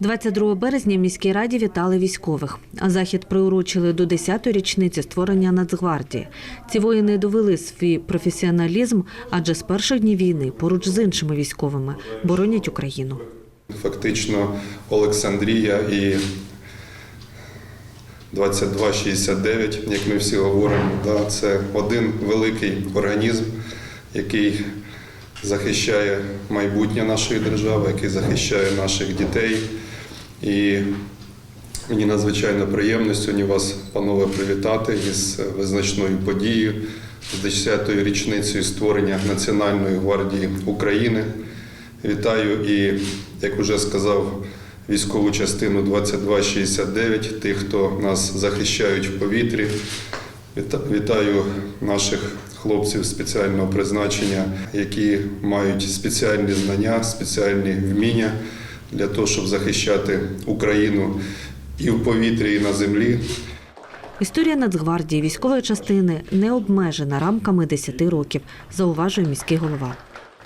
22 березня в міській раді вітали військових. А захід приурочили до 10-ї річниці створення Нацгвардії. Ці воїни довели свій професіоналізм, адже з перших днів війни поруч з іншими військовими боронять Україну. Фактично Олександрія і 2269, як ми всі говоримо, це один великий організм, який захищає майбутнє нашої держави, який захищає наших дітей. І мені надзвичайно приємно сьогодні вас, панове, привітати із визначною подією, з 10-ю річницею створення Національної гвардії України. Вітаю і, як вже сказав, військову частину 2269, тих, хто нас захищають в повітрі. Вітаю наших хлопців спеціального призначення, які мають спеціальні знання, спеціальні вміння для того, щоб захищати Україну і в повітрі, і на землі. Історія Нацгвардії військової частини не обмежена рамками 10 років, зауважує міський голова.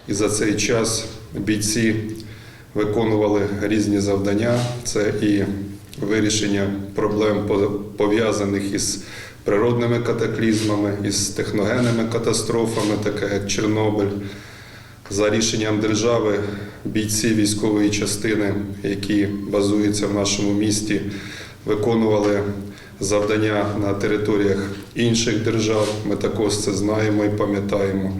І за цей час бійці виконували різні завдання. Це і вирішення проблем по- пов'язаних із природними катаклізмами, із техногенними катастрофами, таке як Чорнобиль. За рішенням держави бійці військової частини, які базуються в нашому місті, виконували завдання на територіях інших держав. Ми також це знаємо і пам'ятаємо.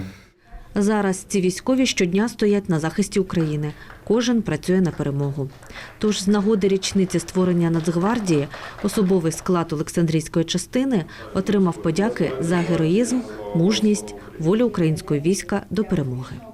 Зараз ці військові щодня стоять на захисті України. Кожен працює на перемогу. Тож з нагоди річниці створення Нацгвардії особовий склад Олександрійської частини отримав подяки за героїзм, мужність, волю українського війська до перемоги.